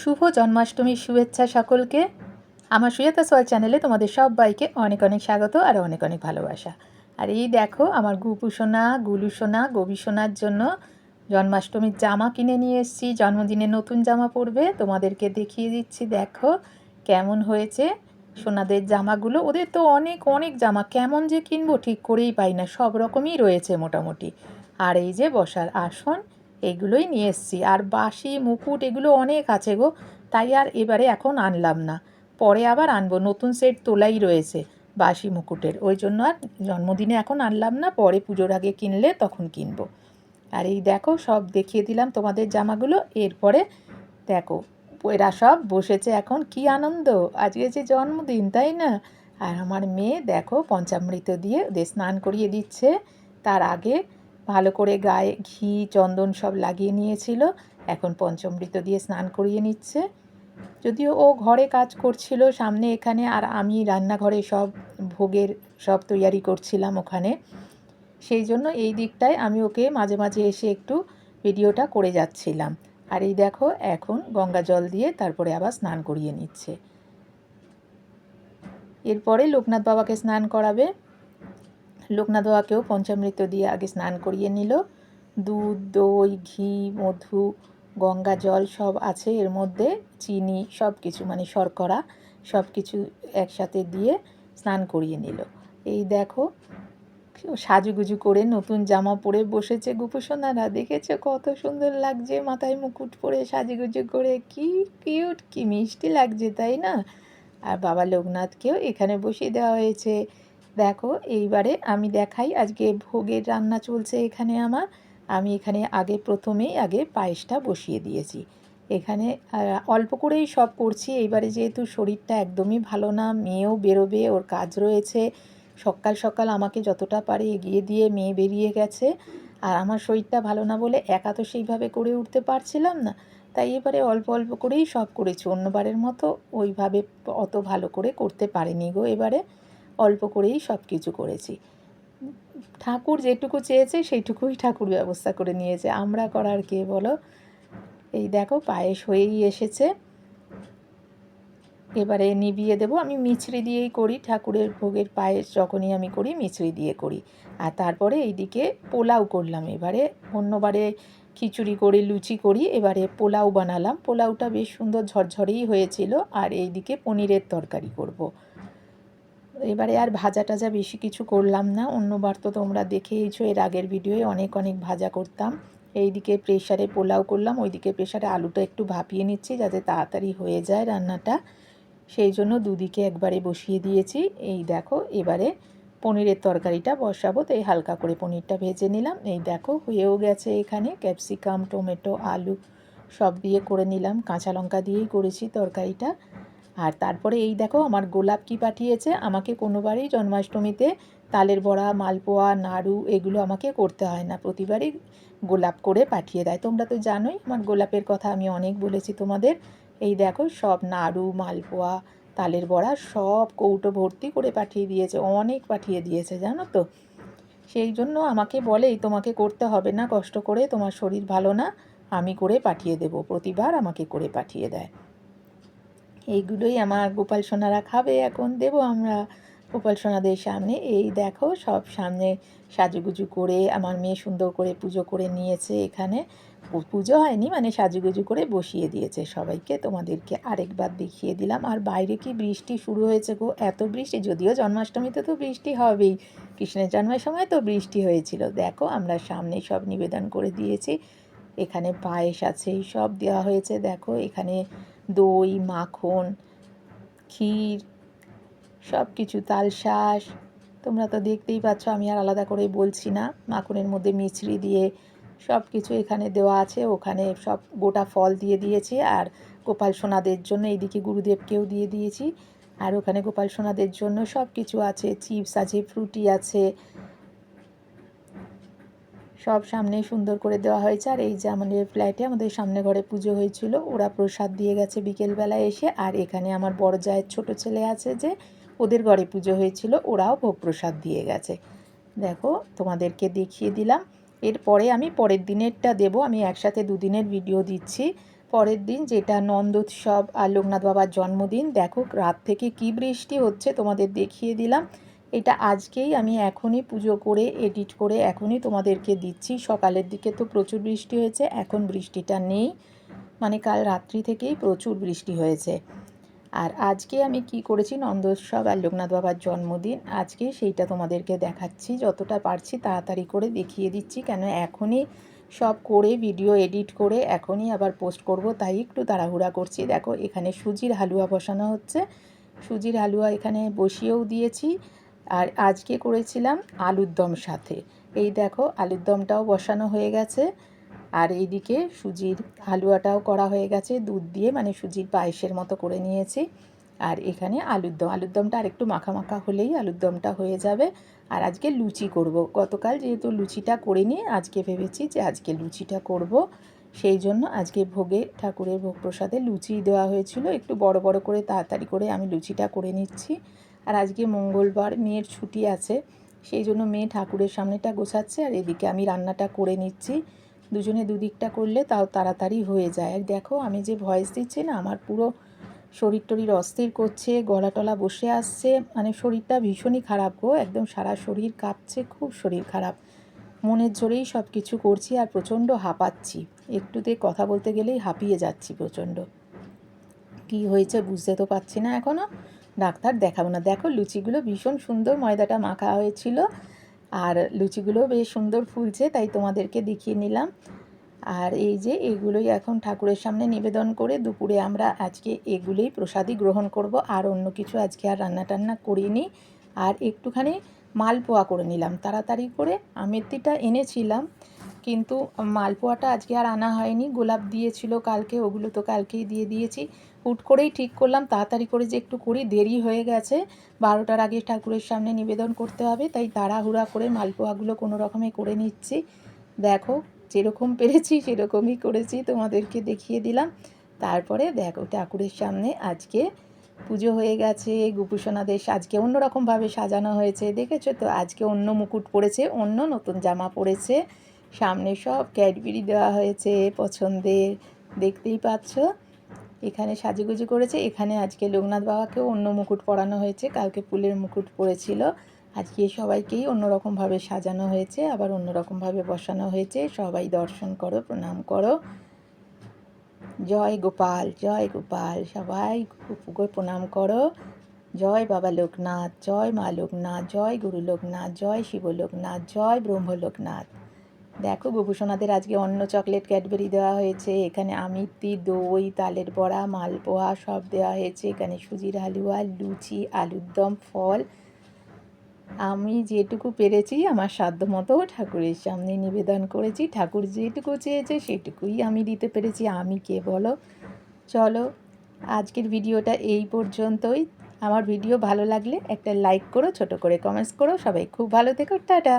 শুভ জন্মাষ্টমীর শুভেচ্ছা সকলকে। আমার সুজাতা সোয়াল চ্যানেলে তোমাদের সবাইকে অনেক অনেক স্বাগত আর অনেক অনেক ভালোবাসা। আর এই দেখো, আমার গুপু সোনা, গুলু সোনা সোনার জন্য জন্মাষ্টমীর জামা কিনে নিয়ে এসেছি। জন্মদিনে নতুন জামা পরবে। তোমাদেরকে দেখিয়ে দিচ্ছি, দেখো কেমন হয়েছে সোনাদের জামাগুলো। ওদের তো অনেক অনেক জামা, কেমন যে কিনবো ঠিক করেই পাই না। সব রকমই রয়েছে মোটামুটি। আর এই যে বসার আসন এগুলোই নিয়ে এসছি। আর বাসি, মুকুট এগুলো অনেক আছে গো। তাই আর এবারে এখন আনলাম না। পরে আবার আনব। নতুন সেট তোলাই রয়েছে বাসি মুকুটের। ওই জন্য আর জন্মদিনে এখন আনলাম না। পরে পুজোর আগে কিনলে তখন কিনবো। আর এই দেখো, সব দেখিয়ে দিলাম তোমাদের জামাগুলো। এরপরে দেখো, এরা সব বসেছে এখন। কি আনন্দ! আজকে যে জন্মদিন, তাই না? আর আমার মেয়ে দেখো, পঞ্চামৃত দিয়ে ওদের স্নান করিয়ে দিচ্ছে। তার আগে ভালো করে গায়ে ঘি, চন্দন সব লাগিয়ে নিয়েছিল। এখন পঞ্চমৃত দিয়ে স্নান করিয়ে নিচ্ছে। যদিও ও ঘরে কাজ করছিল, সামনে এখানে আর আমি রান্নাঘরে সব ভোগের সব তৈয়ারি করছিলাম ওখানে। সেই জন্য এই দিকটায় আমি ওকে মাঝে মাঝে এসে একটু ভিডিওটা করে যাচ্ছিলাম। আর এই দেখো, এখন গঙ্গা জল দিয়ে তারপরে আবার স্নান করিয়ে নিচ্ছে। এরপরে লোকনাথ বাবাকে স্নান করাবে। লোকনাথ বাবাকেও পঞ্চামৃত দিয়ে আগে স্নান করিয়ে নিল। দুধ, দই, ঘি, মধু, গঙ্গা জল সব আছে এর মধ্যে, চিনি সব কিছু মানে শর্করা সব কিছু একসাথে দিয়ে স্নান করিয়ে নিল। এই দেখো, সাজুগুজু করে নতুন জামা পরে বসেছে গুপুসোনারা। দেখেছে কত সুন্দর লাগছে, মাথায় মুকুট পরে সাজুগুজু করে। কি কিউট কি মিষ্টি লাগছে, তাই না? আর বাবা লোকনাথকেও এখানে বসিয়ে দেওয়া হয়েছে। দেখো, এইবারে আমি দেখাই, আজকে ভোগের রান্না চলছে এখানে আমার। আমি এখানে আগে প্রথমেই আগে পায়েসটা বসিয়ে দিয়েছি। এখানে অল্প করেই সব করছি। এইবারে যেহেতু শরীরটা একদমই ভালো না, মেয়েও বেরোবে, ওর কাজ রয়েছে। সকাল সকাল আমাকে যতটা পারে এগিয়ে দিয়ে মেয়ে বেরিয়ে গেছে। আর আমার শরীরটা ভালো না বলে একা তো সেইভাবে করে উঠতে পারছিলাম না। তাই এবারে অল্প অল্প করেই সব করেছি। অন্যবারের মতো ওইভাবে অত ভালো করে করতে পারিনি গো এবারে। অল্প করেই সব কিছু করেছি। ঠাকুর যেটুকু চেয়েছে, সেইটুকুই ঠাকুর ব্যবস্থা করে নিয়েছে। আমরা করার কে বলো? এই দেখো, পায়েস হয়েই এসেছে। এবারে নিবিয়ে দেবো। আমি মিছরি দিয়েই করি। ঠাকুরের ভোগের পায়েস যখনই আমি করি, মিছরি দিয়ে করি। আর তারপরে এইদিকে পোলাও করলাম এবারে। অন্যবারে খিচুড়ি করি, লুচি করি। এবারে পোলাও বানালাম। পোলাওটা বেশ সুন্দর ঝরঝরেই হয়েছিল। আর এইদিকে পনিরের তরকারি করব। এবারে আর ভাজা টাজা বেশি কিছু করলাম না। অন্যবার তো তোমরা দেখেইছো, এর আগের ভিডিওয়ে অনেক অনেক ভাজা করতাম। এইদিকে প্রেশারে পোলাও করলাম, ওইদিকে প্রেশারে আলুটা একটু ভাপিয়ে নিচ্ছি যাতে তাড়াতাড়ি হয়ে যায় রান্নাটা। সেই জন্য দুদিকে একবারে বসিয়ে দিয়েছি। এই দেখো, এবারে পনিরের তরকারিটা বসাবো তো এই হালকা করে পনিরটা ভেজে নিলাম। এই দেখো, হয়েও গেছে এখানে। ক্যাপসিকাম, টমেটো, আলু সব দিয়ে করে নিলাম। কাঁচা লঙ্কা দিয়েই করেছি তরকারিটা। আর তারপরে এই দেখো আমার গোলাপ কি পাঠিয়েছে? আমাকে কোনোবারই জন্মাষ্টমীতে তালের বড়া, মালপোয়া, নাড়ু এগুলো আমাকে করতে হয় না। প্রতিবারই গোলাপ করে পাঠিয়ে দেয়। তোমরা তো জানোই আমার গোলাপের কথা আমি অনেক বলেছি তোমাদের। এই দেখো সব নাড়ু, মালপোয়া, তালের বড়া সব কৌটো ভর্তি করে পাঠিয়ে দিয়েছে, অনেক পাঠিয়ে দিয়েছে, জানো তো? সেই জন্য আমাকে বলেই তোমাকে করতে হবে না, কষ্ট করে, তোমার শরীর ভালো না, আমি করে পাঠিয়ে দেব। প্রতিবার আমাকে করে পাঠিয়ে দেয়। এইগুলোই আমার গোপাল সোনারা খাবে। এখন দেব আমরা গোপাল সোনাদের সামনে। এই দেখো সব সামনে সাজুগুজু করে আমার মেয়ে সুন্দর করে পুজো করে নিয়েছে এখানে। পুজো হয়নি মানে সাজুগুজু করে বসিয়ে দিয়েছে সবাইকে। তোমাদেরকে আরেকবার দেখিয়ে দিলাম। আর বাইরে কি বৃষ্টি শুরু হয়েছে গো? এত বৃষ্টি, যদিও জন্মাষ্টমীতে তো বৃষ্টি হবেই। কৃষ্ণের জন্মের সময় তো বৃষ্টি হয়েছিল। দেখো আমরা সামনে সব নিবেদন করে দিয়েছি। এখানে পায়েস আছে, সব দেওয়া হয়েছে। দেখো এখানে দই, মাখন, ক্ষীর সব কিছু তালশাঁস। তোমরা তো দেখতেই পাচ্ছ, আমি আর আলাদা করে বলছি না। মাখনের মধ্যে মিছরি দিয়ে সব কিছু এখানে দেওয়া আছে। ওখানে সব গোটা ফল দিয়ে দিয়েছি আর গোপাল সোনাদের জন্য এইদিকে গুরুদেবকেও দিয়ে দিয়েছি। আর ওখানে গোপাল সোনাদের জন্য সব কিছু আছে। চিপস আছে, ফ্রুটি আছে সব সামনে সুন্দর করে দেওয়া হয়েছে। আর এই যে আমাদের ফ্ল্যাটে আমাদের সামনে ঘরে পুজো হয়েছিল, ওরা প্রসাদ দিয়ে গেছে বিকেলবেলায় এসে। আর এখানে আমার বড় জায়ের ছোট ছেলে আছে যে, ওদের ঘরে পুজো হয়েছিল, ওরাও ভোগ প্রসাদ দিয়ে গেছে। দেখো, তোমাদেরকে দেখিয়ে দিলাম। এরপরে আমি পরের দিনেরটা দেব। আমি একসাথে দুদিনের ভিডিও দিচ্ছি। পরের দিন যেটা নন্দোৎসব আর লোকনাথ বাবার জন্মদিন, দেখো রাত থেকে কি বৃষ্টি হচ্ছে তোমাদের দেখিয়ে দিলাম। এটা আজকেই আমি এখনই পুজো করে এডিট করে এখনই তোমাদেরকে দিচ্ছি। সকালের দিকে তো প্রচুর বৃষ্টি হয়েছে, এখন বৃষ্টিটা নেই। মানে কাল রাত্রি থেকেই প্রচুর বৃষ্টি হয়েছে। আর আজকে আমি কি করেছি? নন্দোৎসব আর লোকনাথ বাবার জন্মদিন। আজকে সেইটা তোমাদেরকে দেখাচ্ছি, যতটা পারছি তাড়াতাড়ি করে দেখিয়ে দিচ্ছি। কেন এখনই সব করে ভিডিও এডিট করে এখনই আবার পোস্ট করব, তাই একটু তাড়াহুড়া করছি। দেখো, এখানে সুজির হালুয়া বসানো হচ্ছে। সুজির হালুয়া এখানে বসিয়েও দিয়েছি। আর আজকে করেছিলাম আলুর দম সাথে। এই দেখো, আলুর দমটাও বসানো হয়ে গেছে। আর এইদিকে সুজির হালুয়াটাও করা হয়ে গেছে, দুধ দিয়ে মানে সুজির পায়েসের মতো করে নিয়েছি। আর এখানে আলুর দম, আলুর দমটা আর একটু মাখা মাখা হলেই আলুর দমটা হয়ে যাবে। আর আজকে লুচি করব। গতকাল যেহেতু লুচিটা করে নিয়ে আজকে ভেবেছি যে আজকে লুচিটা করব। সেই জন্য আজকে ভোগে, ঠাকুরের ভোগ প্রসাদে লুচি দেওয়া হয়েছিল। একটু বড় বড় করে তাড়াতাড়ি করে আমি লুচিটা করে নিচ্ছি। আর আজকে মঙ্গলবার মেয়ের ছুটি আছে, সেই জন্য মেয়ে ঠাকুরের সামনেটা গোছাচ্ছে আর এদিকে আমি রান্নাটা করে নিচ্ছি। দুজনে দুদিকটা করলে তাও তাড়াতাড়ি হয়ে যায়। আর দেখো, আমি যে ভয়েস দিচ্ছি না, আমার পুরো শরীর টরীর অস্থির করছে, গলা টলা বসে আসছে মানে শরীরটা ভীষণই খারাপ গো, একদম সারা শরীর কাঁপছে, খুব শরীর খারাপ। মনের জোরেই সব কিছু করছি আর প্রচণ্ড হাঁপাচ্ছি। একটুতে কথা বলতে গেলেই হাঁপিয়ে যাচ্ছি প্রচণ্ড। কি হয়েছে বুঝতে তো পারছি না এখনও ডাক্তার দেখাবো না। দেখো লুচিগুলো ভীষণ সুন্দর ময়দাটা মাখা হয়েছিল আর লুচিগুলো বেশ সুন্দর ফুলছে, তাই তোমাদেরকে দেখিয়ে নিলাম। আর এই যে এগুলোই এখন ঠাকুরের সামনে নিবেদন করে দুপুরে আমরা আজকে এগুলোই প্রসাদই গ্রহণ করব, আর অন্য কিছু আজকে আর রান্না টান্না করিনি। আর একটুখানি মালপোয়া করে নিলাম। তাড়াতাড়ি করে আমেরতিটা এনেছিলাম, কিন্তু মালপোয়াটা আজকে আর আনা হয়নি। গোলাপ দিয়েছিল কালকে, ওগুলো তো কালকেই দিয়ে দিয়েছি। হুট করেই ঠিক করলাম, তাড়াতাড়ি করে যে একটু করি, দেরি হয়ে গেছে। বারোটার আগে ঠাকুরের সামনে নিবেদন করতে হবে, তাই তাড়াহুড়া করে মালপোয়াগুলো কোনো রকমে করে নিচ্ছি। দেখো, যেরকম পেরেছি সেরকমই করেছি, তোমাদেরকে দেখিয়ে দিলাম। তারপরে দেখো, ঠাকুরের সামনে আজকে পুজো হয়ে গেছে, গুপুসোনাদের আজকে অন্যরকমভাবে সাজানো হয়েছে, দেখেছ তো? আজকে অন্য মুকুট পরেছে, অন্য নতুন জামা পরেছে, সামনে সব ক্যাডবেরি দেওয়া হয়েছে পছন্দের, দেখতেই পাচ্ছ? এখানে সাজুগুজু করেছে। এখানে আজকে লোকনাথ বাবাকেও অন্য মুকুট পরানো হয়েছে। কালকে ফুলের মুকুট পরেছিল। আজকে সবাইকেই অন্যরকমভাবে সাজানো হয়েছে, আবার অন্যরকমভাবে বসানো হয়েছে। সবাই দর্শন করো, প্রণাম করো। জয় গোপাল জয় গোপাল, সবাই প্রণাম করো। জয় বাবা লোকনাথ, জয় মা লোকনাথ, জয় গুরু লোকনাথ, জয় শিব লোকনাথ, জয় ব্রহ্ম লোকনাথ। দেখো গোপুসোনাদের আজকে অন্য চকলেট ক্যাডবেরি দেওয়া হয়েছে, এখানে আমিত্তি, দই, তালের বড়া মালপোয়া সব দেওয়া হয়েছে, এখানে সুজির হালুয়া, লুচি, আলুর দম, ফল। আমি যেটুকু পেরেছি, আমার সাধ্য মতো ঠাকুরের সামনে নিবেদন করেছি, ঠাকুর যেটুকু চেয়েছে সেটুকুই আমি দিতে পেরেছি, আমি কে বলো? চলো, আজকের ভিডিওটা এই পর্যন্তই। আমার ভিডিও ভালো লাগলে একটা লাইক করো, ছোট করে কমেন্টস করো, সবাই খুব ভালো থেকো, টাটা।